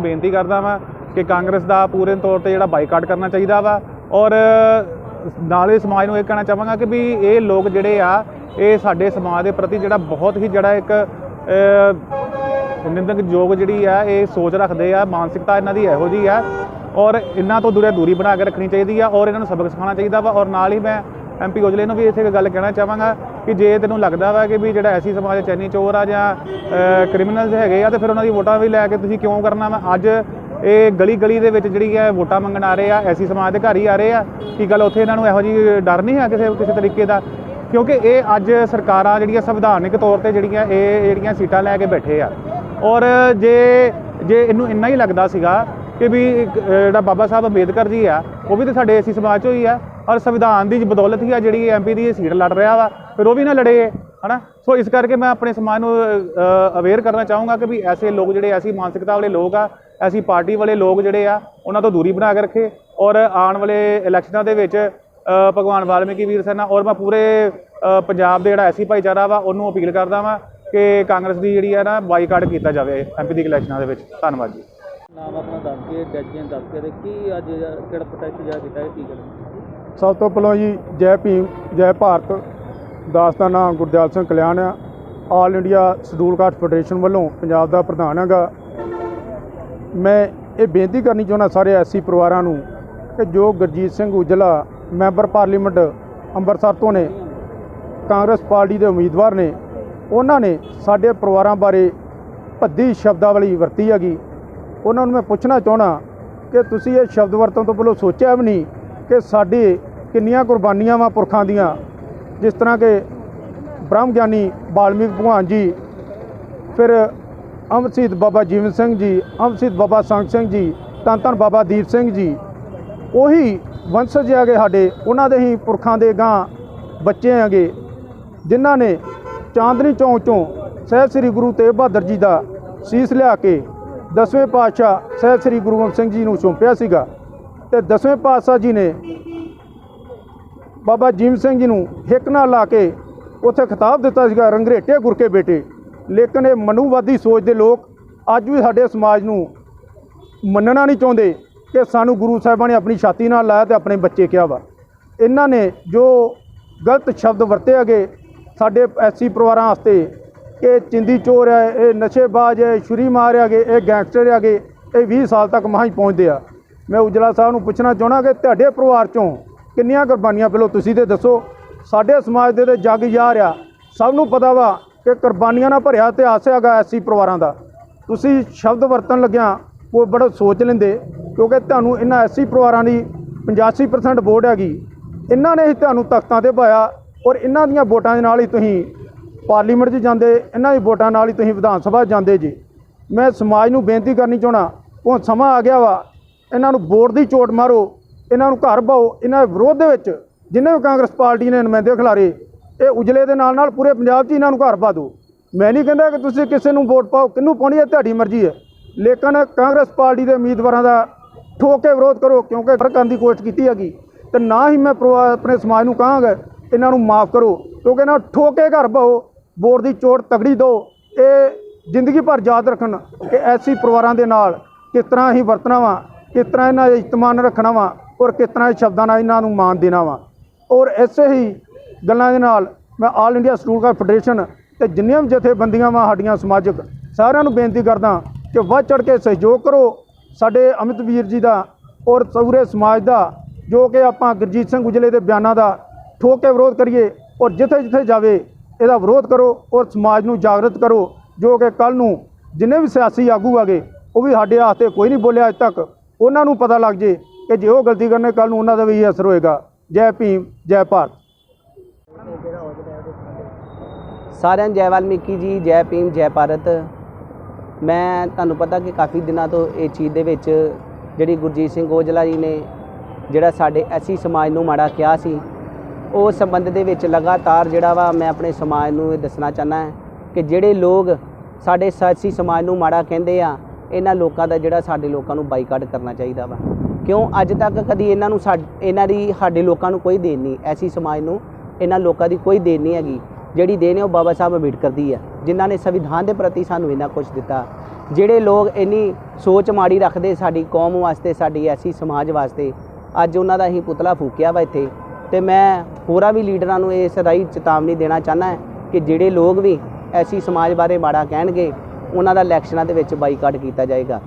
ਨੂੰ ਬੇਨਤੀ ਕਰਦਾ ਵਾਂ ਕਿ ਕਾਂਗਰਸ ਦਾ ਪੂਰੇ ਤੌਰ ਤੇ ਜਿਹੜਾ ਬਾਈਕਾਟ ਕਰਨਾ ਚਾਹੀਦਾ ਵਾ। ਔਰ ਨਾਲੇ ਸਮਾਜ ਨੂੰ ਇਹ ਕਹਿਣਾ ਚਾਹਾਂਗਾ ਕਿ ਵੀ ਇਹ ਲੋਕ ਜਿਹੜੇ ਆ ਇਹ ਸਾਡੇ ਸਮਾਜ ਦੇ ਪ੍ਰਤੀ ਜਿਹੜਾ ਬਹੁਤ ਹੀ ਜਿਹੜਾ ਇੱਕ ਅ, ਨਿੰਦਕ ਯੋਗ ਜਿਹੜੀ ਆ ਇਹ ਸੋਚ ਰੱਖਦੇ ਆ ਮਾਨਸਿਕਤਾ ਇਹਨਾਂ ਦੀ ਇਹੋ ਜੀ ਆ। ਔਰ ਇਹਨਾਂ ਤੋਂ ਦੂਰੇ ਦੂਰੀ ਬਣਾ ਕੇ ਰੱਖਣੀ ਚਾਹੀਦੀ ਆ ਔਰ ਇਹਨਾਂ ਨੂੰ ਸਬਕ ਸਿਖਾਉਣਾ ਚਾਹੀਦਾ ਵਾ। ਔਰ ਨਾਲ ਹੀ ਮੈਂ ਐਮਪੀ ਔਜਲੇ ਨੂੰ ਵੀ ਇੱਥੇ ਇੱਕ ਗੱਲ ਕਹਿਣਾ ਚਾਹਾਂਗਾ ਕਿ ਜੇ ਤੈਨੂੰ ਲੱਗਦਾ ਵਾ ਕਿ ਵੀ ਜਿਹੜਾ ਐਸੀ ਸਮਾਜ ਚੈਨੀ ਚੋਰ ਆ ਜਾਂ ਕ੍ਰਿਮੀਨਲਸ ਹੈਗੇ ਆ ਤੇ ਫਿਰ ਉਹਨਾਂ ਦੀ ਵੋਟਾਂ ਵੀ ਲੈ ਕੇ ਤੁਸੀਂ ਕਿਉਂ ਕਰਨਾ ਵਾ? ਅੱਜ ਇਹ ਗਲੀ ਗਲੀ ਦੇ ਵਿੱਚ ਜਿਹੜੀ ਹੈ ਵੋਟਾਂ ਮੰਗਣ ਆ ਰਹੇ ਆ, ਐਸੀ ਸਮਾਜ ਦੇ ਘਰ ਹੀ ਆ ਰਹੇ ਆ, ਕੀ ਗੱਲ ਉੱਥੇ ਇਹਨਾਂ ਨੂੰ ਇਹੋ ਜੀ ਡਰ ਨਹੀਂ ਹੈ ਕਿਸੇ ਕਿਸੇ ਤਰੀਕੇ ਦਾ? ਕਿਉਂਕਿ ਇਹ ਅੱਜ ਸਰਕਾਰਾਂ ਜਿਹੜੀਆਂ ਸੰਵਿਧਾਨਿਕ ਤੌਰ ਤੇ ਜਿਹੜੀਆਂ ਇਹ ਜਿਹੜੀਆਂ ਸੀਟਾਂ ਲੈ ਕੇ ਬੈਠੇ ਆ। ਔਰ ਜੇ ਜੇ ਇਹਨੂੰ ਇੰਨਾ ਹੀ ਲੱਗਦਾ ਸੀਗਾ ਕਿ ਵੀ ਜਿਹੜਾ ਬਾਬਾ ਸਾਹਿਬ ਅੰਬੇਦਕਰ ਜੀ ਆ, ਉਹ ਵੀ ਤਾਂ ਸਾਡੇ ਏਸੀ ਸਮਾਜ ਚੋਂ ਹੀ ਆ, ਔਰ ਸੰਵਿਧਾਨ ਦੀ ਬਦੌਲਤ ਹੀ ਆ ਜਿਹੜੀ ਐਮਪੀ ਦੀ ਸੀਟ ਲੜ ਰਿਹਾ ਵਾ। ਫਿਰ ਉਹ ਵੀ ਨਾ ਲੜੇ ਹਨਾ? ਸੋ ਇਸ ਕਰਕੇ ਮੈਂ ਆਪਣੇ ਸਮਾਜ ਨੂੰ ਅਵੇਅਰ ਕਰਨਾ ਚਾਹੂੰਗਾ ਕਿ ਵੀ ਐਸੇ ਲੋਕ ਜਿਹੜੇ ਐਸੀ ਮਾਨਸਿਕਤਾ ਵਾਲੇ ਲੋਕ ਆ ਐਸੀ ਪਾਰਟੀ ਵਾਲੇ ਲੋਕ ਜਿਹੜੇ ਆ ਉਹਨਾਂ ਤੋਂ ਦੂਰੀ ਬਣਾ ਕੇ ਰੱਖੇ ਔਰ ਆਉਣ ਵਾਲੇ ਇਲੈਕਸ਼ਨਾਂ ਦੇ ਵਿੱਚ ਭਗਵਾਨ ਵਾਲਮੀਕੀ ਵੀਰ ਸੈਨਾ ਔਰ ਮੈਂ ਪੂਰੇ ਪੰਜਾਬ ਦੇ ਜਿਹੜਾ ਐਸੀ ਭਾਈਚਾਰਾ ਵਾ ਉਹਨੂੰ ਅਪੀਲ ਕਰਦਾ ਵਾਂ ਕਿ ਕਾਂਗਰਸ ਦੀ ਜਿਹੜੀ ਆ ਨਾ ਬਾਈਕਾਟ ਕੀਤਾ ਜਾਵੇ ਐਮਪੀ ਦੀ ਇਲੈਕਸ਼ਨਾਂ ਦੇ ਵਿੱਚ। ਧੰਨਵਾਦ ਜੀ। ਨਾਮ ਆਪਣਾ ਦੱਸ ਕੇ ਡੈਜੀਆਂ ਦੱਸ ਕੇ ਤੇ ਕੀ ਅੱਜ ਕਿਹੜਾ ਪ੍ਰੋਟੈਸਟ ਜਿਹੜਾ ਕੀਤਾ ਇਹ ਕੀ ਕਰਨਾ? ਸਭ ਤੋਂ ਪਹਿਲਾਂ ਜੀ ਜੈ ਭੀਮ ਜੈ ਭਾਰਤ। ਦਾਸ ਦਾ ਨਾਮ ਗੁਰਦਿਆਲ ਸਿੰਘ ਕਲਿਆਣ ਆ। All India scheduled caste federation ਵੱਲੋਂ ਪੰਜਾਬ ਦਾ ਪ੍ਰਧਾਨ ਹੈਗਾ। ਮੈਂ ਇਹ ਬੇਨਤੀ ਕਰਨੀ ਚਾਹੁੰਦਾ ਸਾਰੇ ਐਸੀ ਪਰਿਵਾਰਾਂ ਨੂੰ ਕਿ ਜੋ ਗੁਰਜੀਤ ਸਿੰਘ ਉਜਲਾ ਮੈਂਬਰ ਪਾਰਲੀਮੈਂਟ ਅੰਮ੍ਰਿਤਸਰ ਤੋਂ ਨੇ, ਕਾਂਗਰਸ ਪਾਰਟੀ ਦੇ ਉਮੀਦਵਾਰ ਨੇ, ਉਹਨਾਂ ਨੇ ਸਾਡੇ ਪਰਿਵਾਰਾਂ ਬਾਰੇ ਭੱਦੀ ਸ਼ਬਦਾਵਲੀ ਵਰਤੀ ਹੈਗੀ। ਉਹਨਾਂ ਨੂੰ ਮੈਂ ਪੁੱਛਣਾ ਚਾਹਣਾ ਕਿ ਤੁਸੀਂ ਇਹ ਸ਼ਬਦ ਵਰਤਣ ਤੋਂ ਪਹਿਲਾਂ ਸੋਚਿਆ ਵੀ ਨਹੀਂ ਕਿ ਸਾਡੇ ਕਿੰਨੀਆਂ ਕੁਰਬਾਨੀਆਂ ਵਾ ਪੁਰਖਾਂ ਦੀਆਂ ਜਿਸ ਤਰ੍ਹਾਂ ਕਿ ਬ੍ਰਹਮ ਗਿਆਨੀ ਬਾਲਮੀਕ ਭਗਵਾਨ ਜੀ, ਫਿਰ ਅਮਰ ਸ਼ਹੀਦ ਬਾਬਾ ਜੀਵਨ ਸਿੰਘ ਜੀ ਅਮਰ ਸ਼ਹੀਦ ਬਾਬਾ ਸੰਗ ਸਿੰਘ ਜੀ, ਧੰਨ ਧੰਨ ਬਾਬਾ ਦੀਪ ਸਿੰਘ ਜੀ, ਉਹੀ ਵੰਸ਼ਜ ਹੈਗੇ ਸਾਡੇ, ਉਹਨਾਂ ਦੇ ਹੀ ਪੁਰਖਾਂ ਦੇ ਗਾਂ ਬੱਚੇ ਹੈਗੇ ਜਿਨ੍ਹਾਂ ਨੇ ਚਾਂਦਨੀ ਚੌਂਕ ਚੋਂ ਸਹਿਬ ਸ੍ਰੀ ਗੁਰੂ ਤੇਗ ਬਹਾਦਰ ਜੀ ਦਾ ਸੀਸ ਲਿਆ ਕੇ ਦਸਵੇਂ ਪਾਤਸ਼ਾਹ ਸਹਿਬ ਸ੍ਰੀ ਗੁਰੂ ਗੋਬਿੰਦ ਸਿੰਘ ਜੀ ਨੂੰ ਸੌਂਪਿਆ ਸੀਗਾ ਤੇ ਦਸਵੇਂ ਪਾਤਸ਼ਾਹ ਜੀ ਨੇ ਬਾਬਾ ਜੀਵ ਸਿੰਘ ਜੀ ਨੂੰ ਹਿੱਕ ਨਾਲ ਲਾ ਕੇ ਉੱਥੇ ਖਿਤਾਬ ਦਿੱਤਾ ਸੀਗਾ, ਰੰਗਰੇਟੇ ਗੁਰਕੇ ਬੇਟੇ। ਲੇਕਿਨ ਇਹ ਮਨੂਵਾਦੀ ਸੋਚ ਦੇ ਲੋਕ ਅੱਜ ਵੀ ਸਾਡੇ ਸਮਾਜ ਨੂੰ ਮੰਨਣਾ ਨਹੀਂ ਚਾਹੁੰਦੇ ਕਿ ਸਾਨੂੰ ਗੁਰੂ ਸਾਹਿਬਾਂ ਨੇ ਆਪਣੀ ਛਾਤੀ ਨਾਲ ਲਾਇਆ ਤੇ ਆਪਣੇ ਬੱਚੇ ਕਿਹਾ ਵਾ। ਇਹਨਾਂ ਨੇ ਜੋ ਗਲਤ ਸ਼ਬਦ ਵਰਤੇ ਹੈਗੇ ਸਾਡੇ ਐਸੀ ਪਰਿਵਾਰਾਂ ਵਾਸਤੇ ਕਿ ਚਿੰਦੀ ਚੋਰ ਹੈ, ਇਹ ਨਸ਼ੇਬਾਜ਼ ਹੈ ਛੁਰੀ ਮਾਰ ਹੈਗੇ, ਇਹ ਗੈਂਗਸਟਰ ਹੈਗੇ, ਇਹ 20 ਸਾਲ ਤੱਕ ਮਹਾਂ ਹੀ ਪਹੁੰਚਦੇ ਆ। ਮੈਂ ਉਜਲਾ ਸਾਹਿਬ ਨੂੰ ਪੁੱਛਣਾ ਚਾਹਣਾ ਕਿ ਤੁਹਾਡੇ ਪਰਿਵਾਰ ਚੋਂ ਕਿੰਨੀਆਂ ਕੁਰਬਾਨੀਆਂ ਪਹਿਲਾਂ ਤੁਸੀਂ ਤੇ ਦੱਸੋ। ਸਾਡੇ ਸਮਾਜ ਦੇ ਤੇ ਜੱਗ ਯਾਰ ਆ ਸਭ ਨੂੰ ਪਤਾ ਵਾ ਕਿ ਕੁਰਬਾਨੀਆਂ ਨਾਲ ਭਰਿਆ ਇਤਿਹਾਸ ਹੈਗਾ ਐਸੀ ਪਰਿਵਾਰਾਂ ਦਾ। ਤੁਸੀਂ ਸ਼ਬਦ ਵਰਤਣ ਲੱਗਿਆ ਉਹ ਬੜਾ ਸੋਚ ਲੈਂਦੇ, ਕਿਉਂਕਿ ਤੁਹਾਨੂੰ ਇਹਨਾਂ ਐਸੀ ਪਰਿਵਾਰਾਂ ਦੀ 85% ਵੋਟ ਹੈਗੀ। ਇਹਨਾਂ ਨੇ ਹੀ ਤੁਹਾਨੂੰ ਤਖਤਾਂ ਤੇ ਪਾਇਆ ਔਰ ਇਹਨਾਂ ਦੀਆਂ ਵੋਟਾਂ ਦੇ ਨਾਲ ਹੀ ਤੁਸੀਂ ਪਾਰਲੀਮੈਂਟ 'ਚ ਜਾਂਦੇ, ਇਹਨਾਂ ਦੀ ਵੋਟਾਂ ਨਾਲ ਹੀ ਤੁਸੀਂ ਵਿਧਾਨ ਸਭਾ 'ਚ ਜਾਂਦੇ ਜੀ। ਮੈਂ ਸਮਾਜ ਨੂੰ ਬੇਨਤੀ ਕਰਨੀ ਚਾਹਣਾ ਉਹ ਸਮਾਂ ਆ ਗਿਆ ਵਾ। ਇਹਨਾਂ ਨੂੰ ਵੋਟ ਦੀ ਚੋਟ ਮਾਰੋ। ਇਹਨਾਂ ਨੂੰ ਘਰ ਪਾਓ ਇਹਨਾਂ ਦੇ ਵਿਰੋਧ ਦੇ ਵਿੱਚ ਜਿੰਨੇ ਵੀ ਕਾਂਗਰਸ ਪਾਰਟੀ ਨੇ ਨੁਮਾਇੰਦੇ ਖਿਲਾਰੇ, ਇਹ ਉਜਲੇ ਦੇ ਨਾਲ ਨਾਲ ਪੂਰੇ ਪੰਜਾਬ 'ਚ ਇਹਨਾਂ ਨੂੰ ਘਰ ਪਾ ਦਿਓ ਮੈਂ ਨਹੀਂ ਕਹਿੰਦਾ ਕਿ ਤੁਸੀਂ ਕਿਸੇ ਨੂੰ ਵੋਟ ਪਾਓ, ਕਿਹਨੂੰ ਪਾਉਣੀ ਹੈ ਤੁਹਾਡੀ ਮਰਜ਼ੀ ਹੈ। ਲੇਕਿਨ ਕਾਂਗਰਸ ਪਾਰਟੀ ਦੇ ਉਮੀਦਵਾਰਾਂ ਦਾ ਠੋਕ ਕੇ ਵਿਰੋਧ ਕਰੋ, ਕਿਉਂਕਿ ਫ਼ਰਕ ਕਰਨ ਦੀ ਕੋਸ਼ਿਸ਼ ਕੀਤੀ ਹੈਗੀ। ਤੇ ਨਾ ਹੀ ਮੈਂ ਪਰਿਵਾ- ਆਪਣੇ ਸਮਾਜ ਨੂੰ ਕਹਾਂਗਾ, ਇਹਨਾਂ ਨੂੰ ਮਾਫ ਕਰੋ, ਕਿਉਂਕਿ ਇਹਨਾਂ ਨੂੰ ਠੋਕ ਕੇ ਘਰ ਪਾਓ ਵੋਟ ਦੀ ਚੋਟ ਤਗੜੀ ਦਿਓ। ਇਹ ਜ਼ਿੰਦਗੀ ਭਰ ਯਾਦ ਰੱਖਣ ਕਿ ਐਸੀ ਪਰਿਵਾਰਾਂ ਦੇ ਨਾਲ ਕਿਸ ਤਰ੍ਹਾਂ ਹੀ ਵਰਤਣਾ ਵਾ, ਕਿਸ ਤਰ੍ਹਾਂ ਇਹਨਾਂ ਦਾ ਇਤਮਾਨ ਰੱਖਣਾ ਵਾ ਔਰ ਕਿਸ ਤਰ੍ਹਾਂ ਸ਼ਬਦਾਂ ਨਾਲ ਇਹਨਾਂ ਨੂੰ ਮਾਣ ਦੇਣਾ ਵਾ। ਔਰ ਐਸੇ ਹੀ ਗੱਲਾਂ ਦੇ ਨਾਲ ਮੈਂ all India student Congress federation ਤੇ ਜਿੰਨੀਆਂ ਵੀ ਜਥੇਬੰਦੀਆਂ ਵਾ ਸਾਡੀਆਂ ਸਮਾਜਿਕ, ਸਾਰਿਆਂ ਨੂੰ ਬੇਨਤੀ ਕਰਦਾ ਕਿ ਵੱਧ ਚੜ ਕੇ ਸਹਿਯੋਗ ਕਰੋ। ਸਾਡੇ ਅਮਿਤ ਵੀਰ ਜੀ ਦਾ ਔਰ ਸੂਰੇ ਸਮਾਜ ਦਾ, ਜੋ ਕਿ ਆਪਾਂ ਗੁਰਜੀਤ ਸਿੰਘ ਗੁਜਲੇ ਦੇ ਬਿਆਨਾਂ ਦਾ ਠੋਕ ਕੇ ਵਿਰੋਧ ਕਰੀਏ ਔਰ ਜਿੱਥੇ ਜਿੱਥੇ ਜਾਵੇ, ਇਹਦਾ ਵਿਰੋਧ ਕਰੋ ਔਰ ਸਮਾਜ ਨੂੰ ਜਾਗਰਤ ਕਰੋ, ਜੋ ਕਿ ਕੱਲ ਨੂੰ ਜਿੰਨੇ ਵੀ ਸਿਆਸੀ ਆਗੂ ਆਗੇ, ਉਹ ਵੀ ਸਾਡੇ ਹੱਥ ਤੇ ਕੋਈ ਨਹੀਂ ਬੋਲਿਆ ਅੱਜ ਤੱਕ। ਉਹਨਾਂ ਨੂੰ ਪਤਾ ਲੱਗ ਜੇ ਕਿ ਜੇ ਉਹ ਗਲਤੀ ਕਰਨੇ ਕੱਲ ਨੂੰ ਉਹਨਾਂ ਦਾ ਵੀ ਅਸਰ ਹੋਏਗਾ। ਜੈ ਭੀਮ, ਜੈ ਭਾਰਤ। ਸਾਰਿਆਂ ਨੂੰ ਜੈ ਵਾਲਮੀਕੀ ਜੀ, ਜੈ ਭੀਮ, ਜੈ ਭਾਰਤ। ਮੈਂ ਤੁਹਾਨੂੰ ਪਤਾ ਕਿ ਕਾਫੀ ਦਿਨਾਂ ਤੋਂ ਇਹ ਚੀਜ਼ ਦੇ ਵਿੱਚ ਜਿਹੜੀ ਗੁਰਜੀਤ ਸਿੰਘ ਔਜਲਾ ਜੀ ਨੇ ਜਿਹੜਾ ਸਾਡੇ ਐਸੀ ਸਮਾਜ ਨੂੰ ਮਾੜਾ ਕਿਹਾ ਸੀ ਉਸ ਸੰਬੰਧ ਦੇ ਵਿੱਚ ਲਗਾਤਾਰ ਜਿਹੜਾ ਵਾ ਮੈਂ ਆਪਣੇ ਸਮਾਜ ਨੂੰ ਇਹ ਦੱਸਣਾ ਚਾਹੁੰਦਾ ਹੈ ਕਿ ਜਿਹੜੇ ਲੋਕ ਸਾਡੇ ਐਸੀ ਸਮਾਜ ਨੂੰ ਮਾੜਾ ਕਹਿੰਦੇ ਆ, ਇਹਨਾਂ ਲੋਕਾਂ ਦਾ ਜਿਹੜਾ ਸਾਡੇ ਲੋਕਾਂ ਨੂੰ ਬਾਈਕਾਟ ਕਰਨਾ ਚਾਹੀਦਾ ਵਾ। ਕਿਉਂ ਅੱਜ ਤੱਕ ਕਦੀ ਇਹਨਾਂ ਨੂੰ ਸਾ ਇਹਨਾਂ ਦੀ ਸਾਡੇ ਲੋਕਾਂ ਨੂੰ ਕੋਈ ਦੇਣ ਨਹੀਂ, ਐਸੀ ਸਮਾਜ ਨੂੰ ਇਹਨਾਂ ਲੋਕਾਂ ਦੀ ਕੋਈ ਦੇਣ ਨਹੀਂ ਹੈਗੀ, ਜਿਹੜੀ ਦੇਣ ਹੈ ਉਹ ਬਾਬਾ ਸਾਹਿਬ ਅੰਬੇਡਕਰ ਦੀ ਹੈ, ਜਿਨ੍ਹਾਂ ਨੇ ਸੰਵਿਧਾਨ ਦੇ ਪ੍ਰਤੀ ਸਾਨੂੰ ਇੰਨਾ ਕੁਝ ਦਿੱਤਾ। ਜਿਹੜੇ ਲੋਕ ਇੰਨੀ ਸੋਚ ਮਾੜੀ ਰੱਖਦੇ ਸਾਡੀ ਕੌਮ ਵਾਸਤੇ, ਸਾਡੀ ਐਸੀ ਸਮਾਜ ਵਾਸਤੇ, ਅੱਜ ਉਹਨਾਂ ਦਾ ਹੀ ਪੁਤਲਾ ਫੂਕਿਆ ਵਾ ਇੱਥੇ। ਤੇ ਮੈਂ ਹੋਰਾਂ ਵੀ ਲੀਡਰਾਂ ਨੂੰ ਇਸ ਰਾਹੀਂ ਚੇਤਾਵਨੀ ਦੇਣਾ ਚਾਹੁੰਦਾ ਕਿ ਜਿਹੜੇ ਲੋਕ ਵੀ ਐਸੀ ਸਮਾਜ ਬਾਰੇ ਮਾੜਾ ਕਹਿਣਗੇ, ਉਹਨਾਂ ਦਾ ਇਲੈਕਸ਼ਨਾਂ ਦੇ ਵਿੱਚ ਬਾਈਕਾਟ ਕੀਤਾ ਜਾਏਗਾ।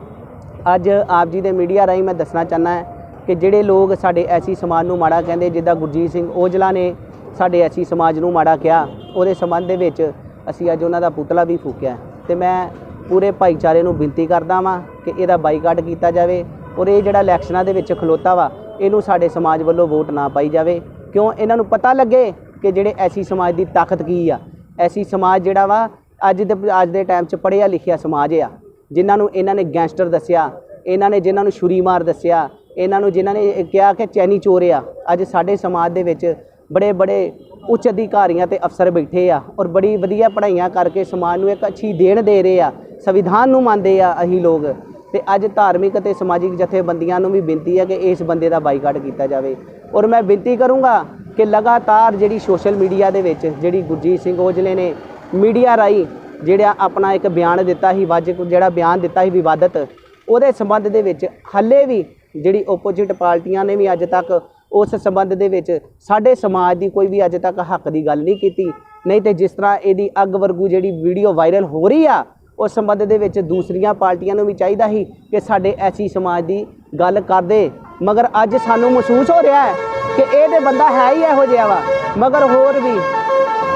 ਅੱਜ ਆਪ ਜੀ ਦੇ ਮੀਡੀਆ ਰਾਹੀਂ ਮੈਂ ਦੱਸਣਾ ਚਾਹੁੰਦਾ ਕਿ ਜਿਹੜੇ ਲੋਕ ਸਾਡੇ ਐਸੀ ਸਮਾਜ ਨੂੰ ਮਾੜਾ ਕਹਿੰਦੇ, ਜਿੱਦਾਂ ਗੁਰਜੀਤ ਸਿੰਘ ਔਜਲਾ ਨੇ ਸਾਡੇ ਐਸੀ ਸਮਾਜ ਨੂੰ ਮਾੜਾ ਕਿਹਾ, ਉਹਦੇ ਸੰਬੰਧ ਦੇ ਵਿੱਚ ਅਸੀਂ ਅੱਜ ਉਹਨਾਂ ਦਾ ਪੁਤਲਾ ਵੀ ਫੂਕਿਆ ਤੇ ਮੈਂ ਪੂਰੇ ਭਾਈਚਾਰੇ ਨੂੰ ਬੇਨਤੀ ਕਰਦਾ ਵਾਂ ਕਿ ਇਹਦਾ ਬਾਈਕਾਟ ਕੀਤਾ ਜਾਵੇ ਔਰ ਇਹ ਜਿਹੜਾ ਇਲੈਕਸ਼ਨਾਂ ਦੇ ਵਿੱਚ ਖਲੋਤਾ ਵਾ, ਇਹਨੂੰ ਸਾਡੇ ਸਮਾਜ ਵੱਲੋਂ ਵੋਟ ਨਾ ਪਾਈ ਜਾਵੇ। ਕਿਉਂ? ਇਹਨਾਂ ਨੂੰ ਪਤਾ ਲੱਗੇ ਕਿ ਜਿਹੜੇ ਐਸੀ ਸਮਾਜ ਦੀ ਤਾਕਤ ਕੀ ਆ। ਐਸੀ ਸਮਾਜ ਜਿਹੜਾ ਵਾ, ਅੱਜ ਦੇ ਅੱਜ ਦੇ ਟਾਈਮ 'ਚ ਪੜ੍ਹਿਆ ਲਿਖਿਆ ਸਮਾਜ ਆ। ਜਿਨ੍ਹਾਂ ਨੂੰ ਇਹਨਾਂ ਨੇ ਗੈਂਗਸਟਰ ਦੱਸਿਆ, ਇਹਨਾਂ ਨੇ ਜਿਨ੍ਹਾਂ ਨੂੰ ਛੁਰੀ ਮਾਰ ਦੱਸਿਆ, ਇਹਨਾਂ ਨੂੰ ਜਿਨ੍ਹਾਂ ਨੇ ਕਿਹਾ ਕਿ ਚੈਨੀ ਚੋਰ ਆ, ਅੱਜ ਸਾਡੇ ਸਮਾਜ ਦੇ ਵਿੱਚ ਬੜੇ ਬੜੇ ਉੱਚ ਅਧਿਕਾਰੀਆਂ ਤੇ ਅਫਸਰ ਬੈਠੇ ਆ ਔਰ ਬੜੀ ਵਧੀਆ ਪੜ੍ਹਾਈਆਂ ਕਰਕੇ ਸਮਾਜ ਨੂੰ ਇੱਕ ਅੱਛੀ ਦੇਣ ਦੇ ਰਹੇ ਆ, ਸੰਵਿਧਾਨ ਨੂੰ ਮੰਨਦੇ ਆ ਅਸੀਂ ਲੋਕ। ਤੇ ਅੱਜ ਧਾਰਮਿਕ ਅਤੇ ਸਮਾਜਿਕ ਜਥੇਬੰਦੀਆਂ ਨੂੰ ਵੀ ਬੇਨਤੀ ਹੈ ਕਿ ਇਸ ਬੰਦੇ ਦਾ ਬਾਈਕਾਟ ਕੀਤਾ ਜਾਵੇ। ਔਰ ਮੈਂ ਬੇਨਤੀ ਕਰੂੰਗਾ ਕਿ ਲਗਾਤਾਰ ਜਿਹੜੀ ਸੋਸ਼ਲ ਮੀਡੀਆ ਦੇ ਵਿੱਚ ਜਿਹੜੀ ਗੁਰਜੀਤ ਸਿੰਘ ਔਜਲੇ ਨੇ ਮੀਡੀਆ ਰਾਹੀਂ ਜਿਹੜਾ ਆਪਣਾ ਇੱਕ ਬਿਆਨ ਦਿੱਤਾ ਸੀ, ਵੱਜ ਜਿਹੜਾ ਬਿਆਨ ਦਿੱਤਾ ਸੀ ਵਿਵਾਦਤ, ਉਹਦੇ ਸੰਬੰਧ ਦੇ ਵਿੱਚ ਹੱਲੇ ਵੀ ਜਿਹੜੀ ਓਪੋਜਿਟ ਪਾਰਟੀਆਂ ਨੇ ਵੀ ਅੱਜ ਤੱਕ ਉਸ ਸੰਬੰਧ ਦੇ ਵਿੱਚ ਸਾਡੇ ਸਮਾਜ ਦੀ ਕੋਈ ਵੀ ਅੱਜ ਤੱਕ ਹੱਕ ਦੀ ਗੱਲ ਨਹੀਂ ਕੀਤੀ। ਨਹੀਂ ਤੇ ਜਿਸ ਤਰ੍ਹਾਂ ਇਹਦੀ ਅੱਗ ਵਰਗੂ ਜਿਹੜੀ ਵੀਡੀਓ ਵਾਇਰਲ ਹੋ ਰਹੀ ਆ, ਉਸ ਸੰਬੰਧ ਦੇ ਵਿੱਚ ਦੂਸਰੀਆਂ ਪਾਰਟੀਆਂ ਨੂੰ ਵੀ ਚਾਹੀਦਾ ਸੀ ਕਿ ਸਾਡੇ ਐਸੀ ਸਮਾਜ ਦੀ ਗੱਲ ਕਰਦੇ। ਮਗਰ ਅੱਜ ਸਾਨੂੰ ਮਹਿਸੂਸ ਹੋ ਰਿਹਾ ਹੈ ਕਿ ਇਹ ਤੇ ਬੰਦਾ ਹੈ ਹੀ ਇਹੋ ਜਿਹਾ ਵਾ। ਮਗਰ ਹੋਰ ਵੀ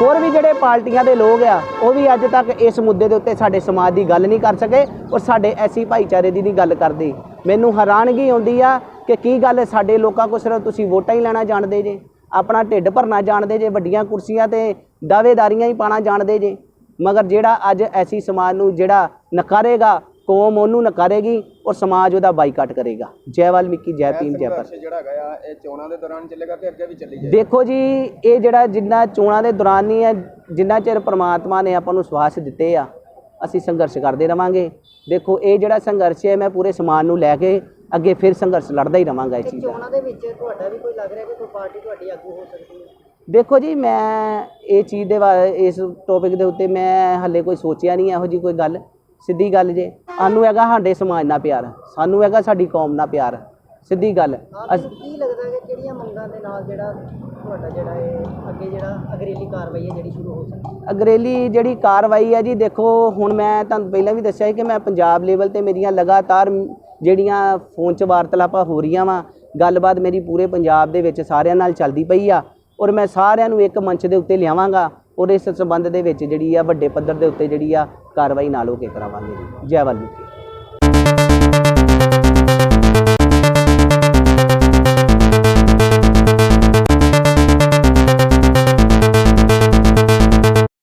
ਹੋਰ ਵੀ ਜਿਹੜੇ ਪਾਰਟੀਆਂ ਦੇ ਲੋਕ ਆ, ਉਹ ਵੀ ਅੱਜ ਤੱਕ ਇਸ ਮੁੱਦੇ ਦੇ ਉੱਤੇ ਸਾਡੇ ਸਮਾਜ ਦੀ ਗੱਲ ਨਹੀਂ ਕਰ ਸਕੇ ਔਰ ਸਾਡੇ ਐਸੀ ਭਾਈਚਾਰੇ ਦੀ ਨਹੀਂ ਗੱਲ ਕਰਦੇ। ਮੈਨੂੰ ਹੈਰਾਨਗੀ ਆਉਂਦੀ ਆ ਕਿ ਕੀ ਗੱਲ ਸਾਡੇ ਲੋਕਾਂ ਕੋਲ ਸਿਰਫ ਤੁਸੀਂ ਵੋਟਾਂ ਹੀ ਲੈਣਾ ਜਾਣਦੇ ਜੇ, ਆਪਣਾ ਢਿੱਡ ਭਰਨਾ ਜਾਣਦੇ ਜੇ, ਵੱਡੀਆਂ ਕੁਰਸੀਆਂ ਤੇ ਦਾਅਵੇਦਾਰੀਆਂ ਹੀ ਪਾਣਾ ਜਾਣਦੇ ਜੇ। ਮਗਰ ਜਿਹੜਾ ਅੱਜ ਐਸੀ ਸਮਾਜ ਨੂੰ ਜਿਹੜਾ ਨਕਾਰੇਗਾ ਕੌਮ ਉਹਨੂੰ ਨਕਾਰੇਗੀ ਔਰ ਸਮਾਜ ਉਹਦਾ ਬਾਈਕਾਟ ਕਰੇਗਾ। ਜੈ ਵਾਲਮੀਕੀ ਜੈ ਭੀਮ ਜੈ ਭਾਰਤ। ਜਿਹੜਾ ਹੈਗਾ ਆ ਇਹ ਚੋਣਾਂ ਦੇ ਦੌਰਾਨ ਚੱਲੇਗਾ ਕਿ ਅੱਗੇ ਵੀ ਚੱਲੀ ਜਾਏ ਦੇਖੋ ਜੀ ਇਹ ਜਿਹੜਾ ਜਿੰਨਾ ਚੋਣਾਂ ਦੇ ਦੌਰਾਨ ਨਹੀਂ ਹੈ ਜਿੰਨਾ ਚਿਰ ਪ੍ਰਮਾਤਮਾ ਨੇ ਆਪਾਂ ਨੂੰ ਸਵਾਸ ਦਿੱਤੇ ਆ ਅਸੀਂ ਸੰਘਰਸ਼ ਕਰਦੇ ਰਵਾਂਗੇ। ਦੇਖੋ ਇਹ ਜਿਹੜਾ ਸੰਘਰਸ਼ ਹੈ ਮੈਂ ਪੂਰੇ ਸਮਾਜ ਨੂੰ ਲੈ ਕੇ ਅੱਗੇ ਫਿਰ ਸੰਘਰਸ਼ ਲੜਦਾ ਹੀ ਰਵਾਂਗਾ ਇਸ ਚੀਜ਼ ਦਾ। ਚੋਣਾਂ ਦੇ ਵਿੱਚ ਤੁਹਾਡਾ ਵੀ ਕੋਈ ਲੱਗ ਰਿਹਾ ਕਿ ਕੋਈ ਪਾਰਟੀ ਤੁਹਾਡੀ ਆਗੂ ਹੋ ਸਕਦੀ ਹੈ? ਦੇਖੋ ਜੀ ਮੈਂ ਇਹ ਚੀਜ਼ ਦੇ ਬਾਰੇ ਇਸ ਟੌਪਿਕ ਦੇ ਉੱਤੇ ਮੈਂ ਹੱਲੇ ਕੋਈ ਸੋਚਿਆ ਨਹੀਂ ਇਹੋ ਜੀ ਕੋਈ ਗੱਲ। ਸਿੱਧੀ ਗੱਲ ਜੇ। ਸਾਨੂੰ ਹੈਗਾ ਸਾਡੇ ਸਮਾਜ ਨਾਲ ਪਿਆਰ। ਸਾਨੂੰ ਹੈਗਾ ਸਾਡੀ ਕੌਮ ਨਾਲ ਪਿਆਰ। ਸਿੱਧੀ ਗੱਲ। ਅਸ- ਕੀ ਲੱਗਦਾ ਕਿ ਕਿਹੜੀਆਂ ਮੰਗਾਂ ਦੇ ਨਾਲ ਜਿਹੜਾ ਤੁਹਾਡਾ ਜਿਹੜਾ ਇਹ ਅੱਗੇ ਜਿਹੜਾ ਅਗਰੇਲੀ ਕਾਰਵਾਈ ਹੈ ਜਿਹੜੀ ਸ਼ੁਰੂ ਹੋ ਸਕਦੀ ਹੈ? ਅਗਰੇਲੀ ਜਿਹੜੀ ਕਾਰਵਾਈ ਹੈ ਜੀ ਦੇਖੋ ਹੁਣ ਮੈਂ ਤੁਹਾਨੂੰ ਪਹਿਲਾਂ ਵੀ ਦੱਸਿਆ ਸੀ ਕਿ ਮੈਂ ਪੰਜਾਬ ਲੈਵਲ ਤੇ ਮੇਰੀਆਂ ਲਗਾਤਾਰ ਮ- ਜਿਹੜੀਆਂ ਫੋਨ 'ਚ ਵਾਰਤਾਲਾਪਾਂ ਹੋ ਰਹੀਆਂ ਵਾ ਗੱਲਬਾਤ ਮੇਰੀ ਪੂਰੇ ਪੰਜਾਬ ਦੇ ਵਿੱਚ ਸਾਰਿਆਂ ਨਾਲ ਚੱਲਦੀ ਪਈ ਆ ਔਰ ਮੈਂ ਸਾਰਿਆਂ ਨੂੰ ਇੱਕ ਮੰਚ ਦੇ ਉੱਤੇ ਲਿਆਵਾਂਗਾ। ਔਰ ਇਸ ਸੰਬੰਧ ਦੇ ਵਿੱਚ ਜਿਹੜੀ ਆ ਵੱਡੇ ਪੱਧਰ ਦੇ ਉੱਤੇ ਜਿਹੜੀ ਆ ਕਾਰਵਾਈ ਨਾਲ ਹੋ ਕੇ ਕਰਾਵਾਂਗੇ ਜੀ। ਜੈ ਵਾਲਮੀਕੀ